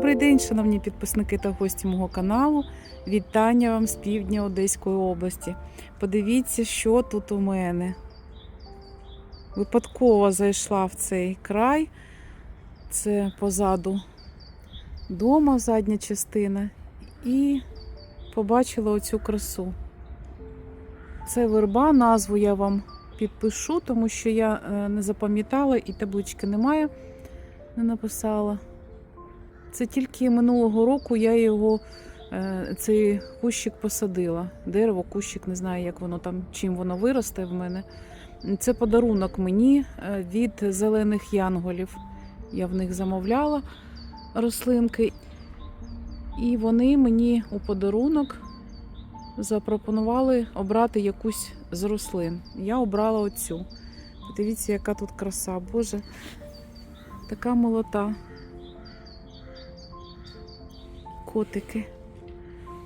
Добрий день, шановні підписники та гості мого каналу. Вітання вам з півдня Одеської області. Подивіться, що тут у мене. Випадково зайшла в цей край. Це позаду дома задня частина. І побачила оцю красу. Це верба, назву я вам підпишу, тому що я е, не запам'ятала і таблички немає, не написала. Це тільки минулого року я його, е, цей кущик посадила. Дерево, кущик, не знаю, як воно там, чим воно виросте в мене. Це подарунок мені е, від зелених янголів. Я в них замовляла рослинки. І вони мені у подарунок запропонували обрати якусь з рослин. Я обрала оцю. Подивіться, яка тут краса. Боже, така молота. Котики.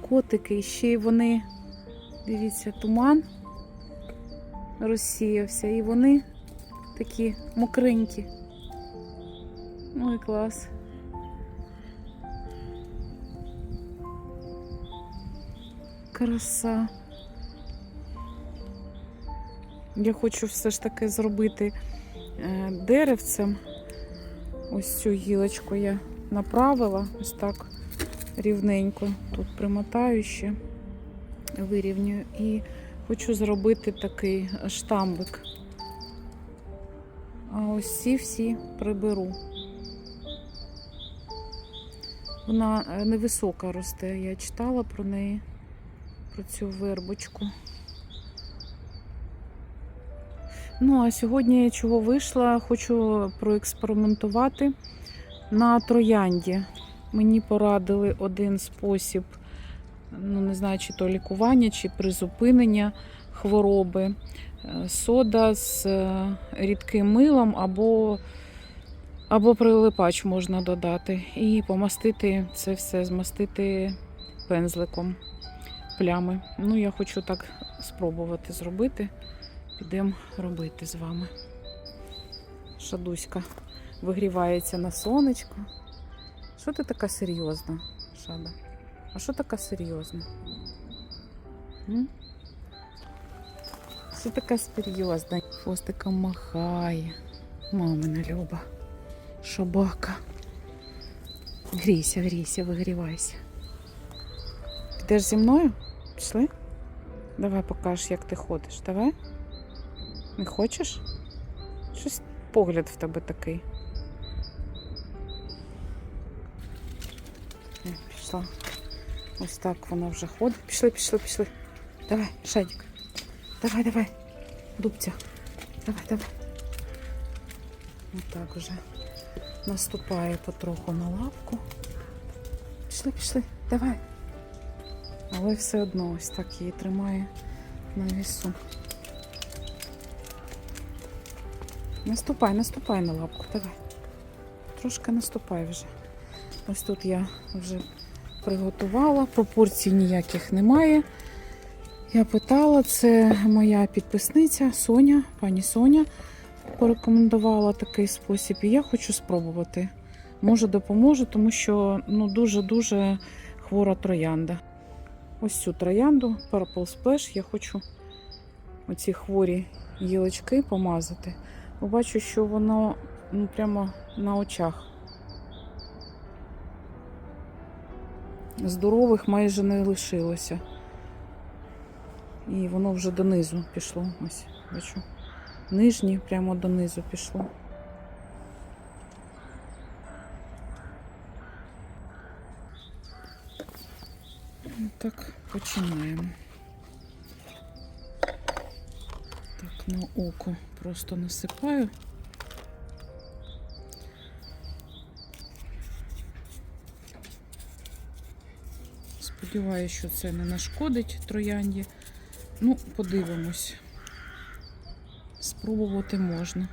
Котики, і ще вони, дивіться, туман розсіявся, і вони такі мокренькі. Ой, клас. Краса. Я хочу все ж таки зробити е, деревцем. Ось цю гілочку я направила, ось так рівненько. Тут примотаю ще, вирівнюю. І хочу зробити такий штамбик. А ось ці всі приберу. Вона е, невисока росте, я читала про неї, про цю вербочку. Ну, а сьогодні я чого вийшла, хочу проекспериментувати на троянді. Мені порадили один спосіб, ну не знаю, чи то лікування, чи призупинення хвороби. Е, Сода з е, рідким милом або, або прилипач можна додати. І помастити це все, змастити пензликом плями. Ну, я хочу так спробувати зробити. Підемо робити з вами. Шадуська вигрівається на сонечку. Що ти така серйозна, Шада? А що така серйозна? Що така серйозна? Хвостиком махає. Мамина Люба. Шобака. Грійся, грійся, вигрівайся. Підеш зі мною? Пішли? Давай покажеш, як ти ходиш. Давай. Не хочеш? Щось погляд в тебе такий. Пішла. Ось так вона вже ходить. Пішли, пішли, пішли. Давай, Шадік. Давай, давай. Дубця. Давай, давай. Отак вже наступає потроху на лапку. Пішли, пішли, давай. Але все одно ось так її тримає на вісу. Наступай, наступай на лапку, давай. Трошки наступай вже. Ось тут я вже приготувала, пропорцій ніяких немає. Я питала, це моя підписниця Соня, пані Соня порекомендувала такий спосіб, і я хочу спробувати. Може, допоможе, тому що ну, дуже-дуже хвора троянда. Ось цю троянду Purple Splash я хочу оці хворі гілочки помазати. Побачу, що воно ну, прямо на очах. Здорових майже не лишилося. І воно вже донизу пішло. Ось, бачу. Нижнє прямо донизу пішло. Ну, Так, починаємо. Так, на око просто насипаю. Сподіваюся, що це не нашкодить троянді. Ну, подивимось. Спробувати можна.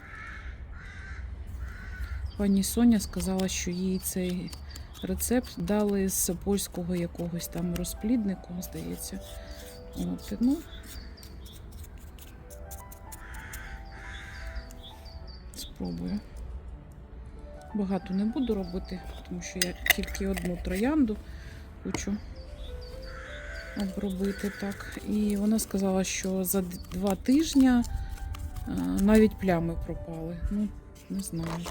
Пані Соня сказала, що їй цей рецепт дали з польського якогось там розпліднику, здається. От, ну, спробую. Багато не буду робити, тому що я тільки одну троянду хочу обробити так. І вона сказала, що за два тижні е, навіть плями пропали. Ну, не знаю.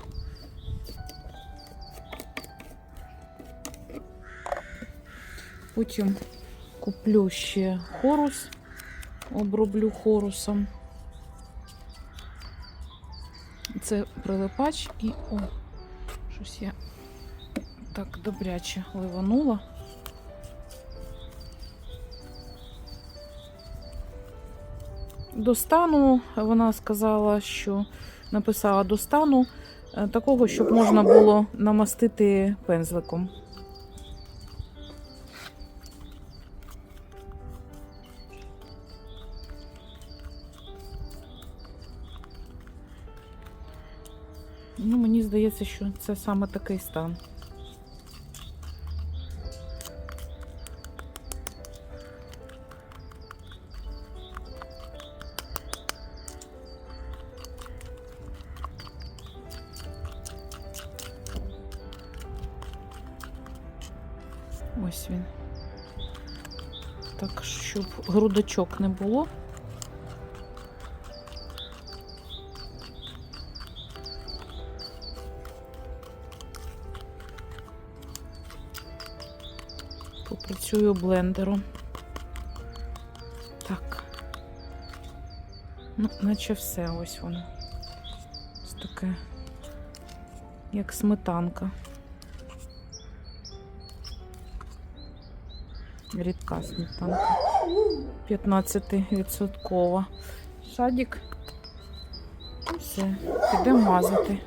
Потім куплю ще хорус, оброблю хорусом. Це прилипач і о, щось я так добряче ливанула. Достану, вона сказала, що написала достану е, такого, щоб можна було намастити пензликом. Ну, мені здається, що це саме такий стан. Ось він. Так, щоб грудочок не було. Попрацюю блендером. Так. Ну, наче все ось воно. Ось таке, як сметанка. Рідка сметанка. 15%. Шадік. Все. Підемо мазати.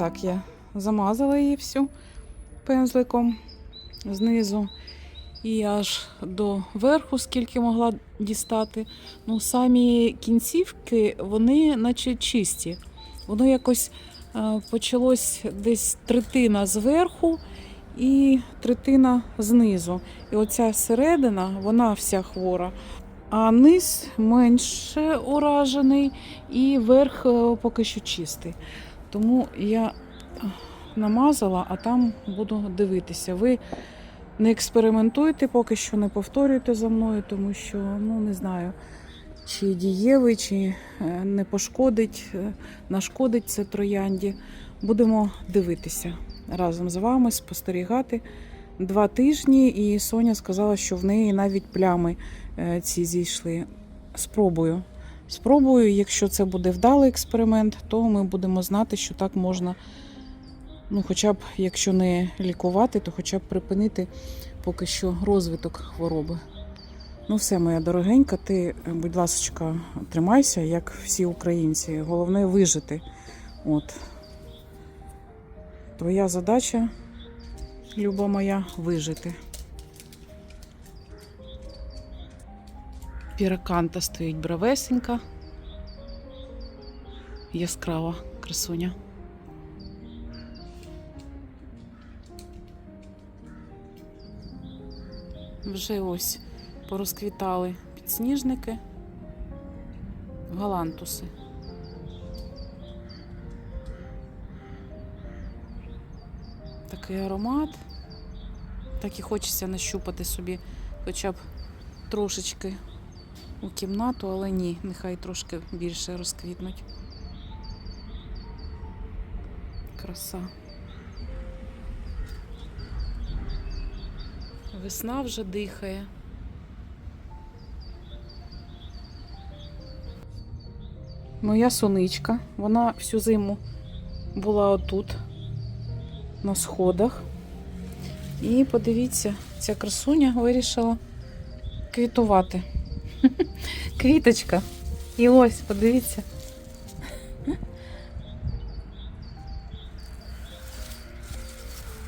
Так я замазала її всю пензликом знизу і аж до верху, скільки могла дістати. Ну, самі кінцівки, вони наче чисті. Воно якось е, почалось десь третина зверху і третина знизу. І оця середина, вона вся хвора. А низ менше уражений, і верх е, поки що чистий. Тому я е, намазала, а там буду дивитися. Ви не експериментуйте, поки що не повторюйте за мною, тому що ну не знаю, чи дієвий, чи е, не пошкодить, е, нашкодить це троянді. Будемо дивитися разом з вами, спостерігати два тижні. І Соня сказала, що в неї навіть плями ці зійшли. Спробую. Спробую, якщо це буде вдалий експеримент, то ми будемо знати, що так можна, ну, хоча б, якщо не лікувати, то хоча б припинити поки що розвиток хвороби. Ну, все, моя дорогенька, ти, будь ласка, тримайся, як всі українці. Головне вижити. От. Твоя задача, люба моя, вижити. Піраканта стоїть бравесенька. Яскрава красуня. Вже ось порозквітали підсніжники. галантуси. Такий аромат. Так і хочеться нащупати собі хоча б трошечки у кімнату, але ні, нехай трошки більше розквітнуть. Краса. Весна вже дихає. Моя соничка, вона всю зиму була отут, на сходах. І подивіться, ця красуня вирішила квітувати. Квіточка. І ось, подивіться.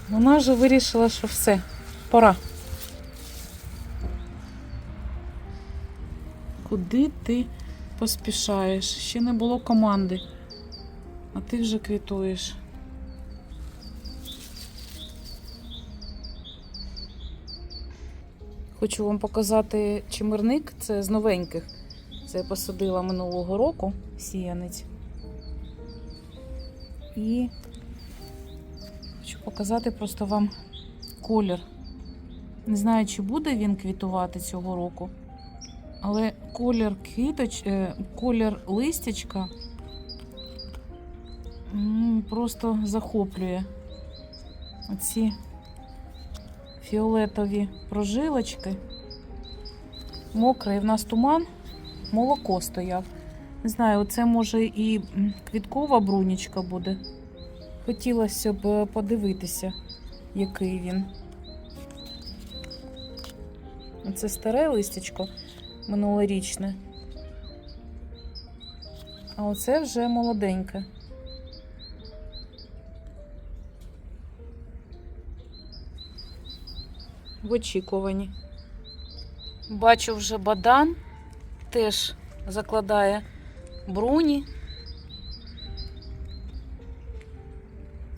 Вона вже вирішила, що все, пора. Куди ти поспішаєш? Ще не було команди, а ти вже квітуєш. Хочу вам показати чимирник. Це з новеньких. Це я посадила минулого року сіянець. І хочу показати просто вам колір. Не знаю, чи буде він квітувати цього року, але колір квіточ, е, колір листячка просто захоплює. Оці фіолетові прожилочки. Мокрий в нас туман, молоко стояв. Не знаю, це може і квіткова брунічка буде. Хотілося б е, подивитися, який він. Це старе листячко минулорічне. А оце вже молоденьке. В очікуванні. Бачу вже бадан теж закладає бруні.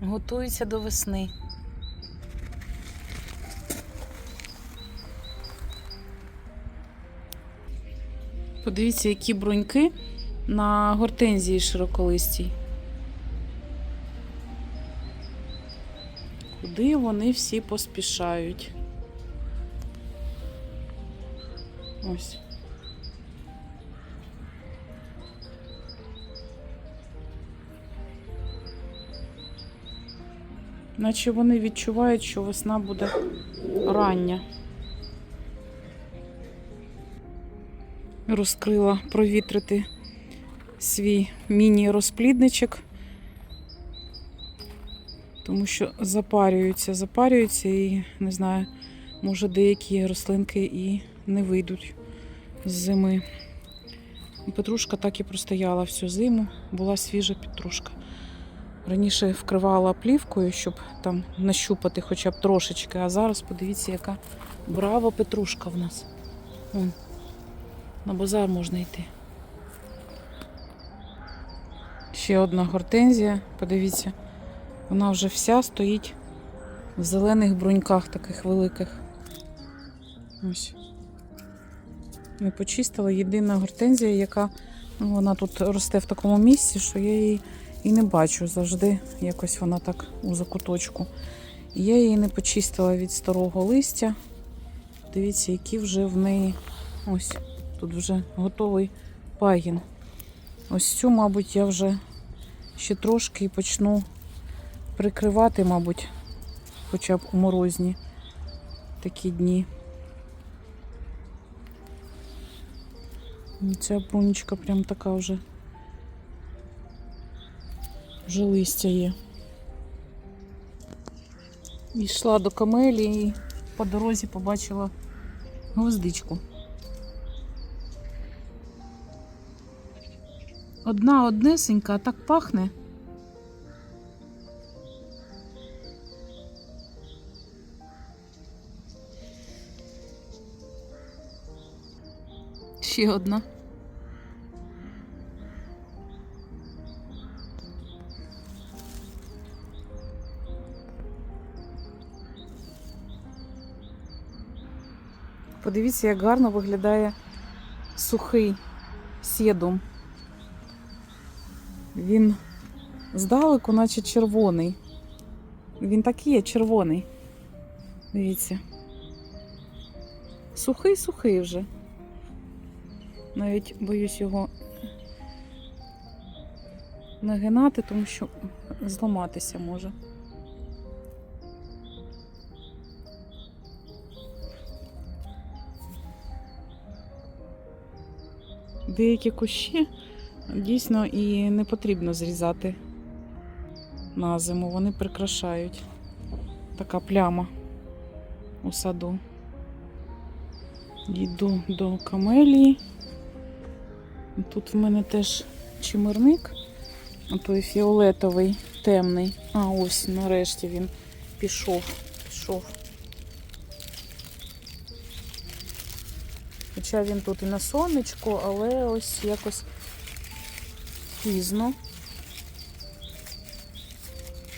Готується до весни. Подивіться, які бруньки на гортензії широколистій. Куди вони всі поспішають? Ось. Наче вони відчувають, що весна буде рання. Розкрила провітрити свій міні-розплідничок, тому що запарюються, запарюються і не знаю, може деякі рослинки і не вийдуть з зими. Петрушка так і простояла всю зиму, була свіжа петрушка. Раніше вкривала плівкою, щоб там нащупати хоча б трошечки, а зараз подивіться, яка брава петрушка в нас. Вон, на базар можна йти. Ще одна гортензія, подивіться, вона вже вся стоїть в зелених бруньках таких великих. Ось. Не почистила єдина гортензія, яка ну, вона тут росте в такому місці, що я її і не бачу завжди. Якось вона так у закуточку. І я її не почистила від старого листя. Дивіться, які вже в неї ось тут вже готовий пагін. Ось цю, мабуть, я вже ще трошки і почну прикривати, мабуть, хоча б у морозні такі дні. Ця брунечка прям така вже. Вже листя є. Йшла до камелі і по дорозі побачила гвоздичку. Одна однесенька, так пахне. Ще одна. Подивіться, як гарно виглядає сухий сєдум. Він здалеку, наче червоний. Він так є червоний. Дивіться. Сухий, сухий вже. Навіть боюсь його нагинати, тому що зламатися може. Деякі кущі дійсно і не потрібно зрізати на зиму. Вони прикрашають. Така пляма у саду. Йду до камелії. Тут в мене теж чимирник, той фіолетовий, темний. А ось нарешті він пішов. пішов. Хоча він тут і на сонечку, але ось якось пізно.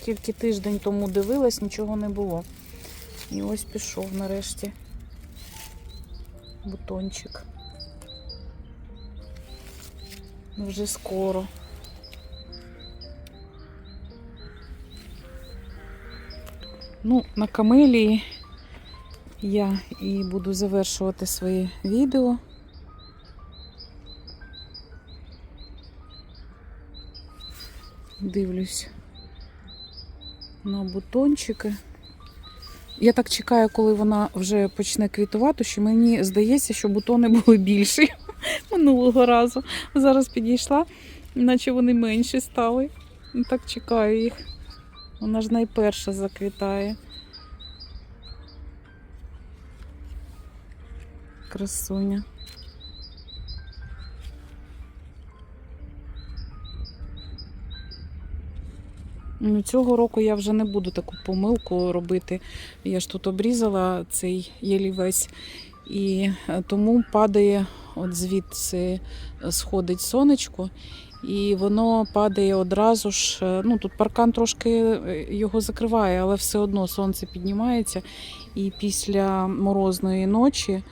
Тільки тиждень тому дивилась, нічого не було. І ось пішов нарешті бутончик. Вже скоро. Ну, на камелії я і буду завершувати своє відео. Дивлюсь на бутончики. Я так чекаю, коли вона вже почне квітувати, що мені здається, що бутони були більші минулого разу. Зараз підійшла, наче вони менші стали. Так чекаю їх. Вона ж найперша заквітає. Красуня. Ну, Цього року я вже не буду таку помилку робити. Я ж тут обрізала цей ялівець, і е, тому падає от звідси е, сходить сонечко, і воно падає одразу ж. е, Ну тут паркан трошки його закриває, але все одно сонце піднімається. І після морозної ночі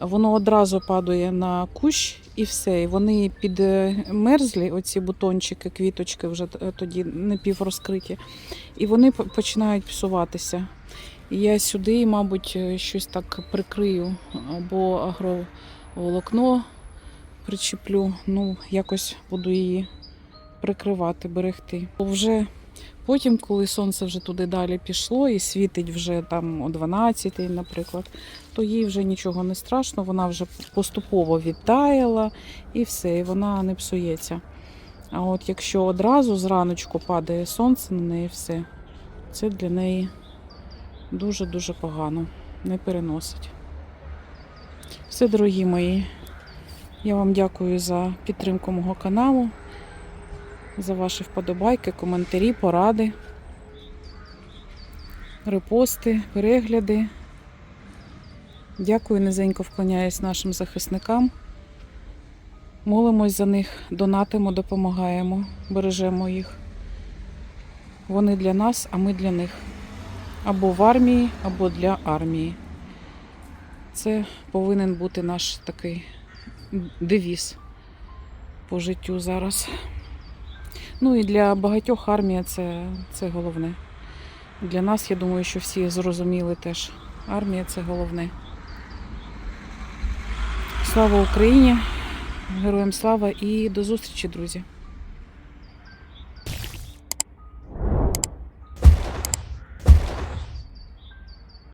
воно одразу падає на кущ і все. І вони підмерзлі, оці бутончики, квіточки вже тоді напіврозкриті, і вони починають псуватися. І я сюди, мабуть, е, щось так прикрию або агроволокно причеплю. Ну, якось буду її прикривати, берегти. Бо вже потім, коли сонце вже туди далі пішло і світить вже там о 12, наприклад, то їй вже нічого не страшно, вона вже поступово відтаяла і все, і вона не псується. А от якщо одразу зраночку падає сонце на неї, все, це для неї дуже-дуже погано, не переносить. Все, дорогі мої, я вам дякую за підтримку мого каналу, за ваші вподобайки, коментарі, поради, репости, перегляди. Дякую, низенько вклоняюсь нашим захисникам. Молимось за них, донатимо, допомагаємо, бережемо їх. Вони для нас, а ми для них. Або в армії, або для армії. Це повинен бути наш такий девіз по життю зараз. Ну і для багатьох армія це, це головне. Для нас, я думаю, що всі зрозуміли теж. Армія це головне. Слава Україні! Героям слава і до зустрічі, друзі!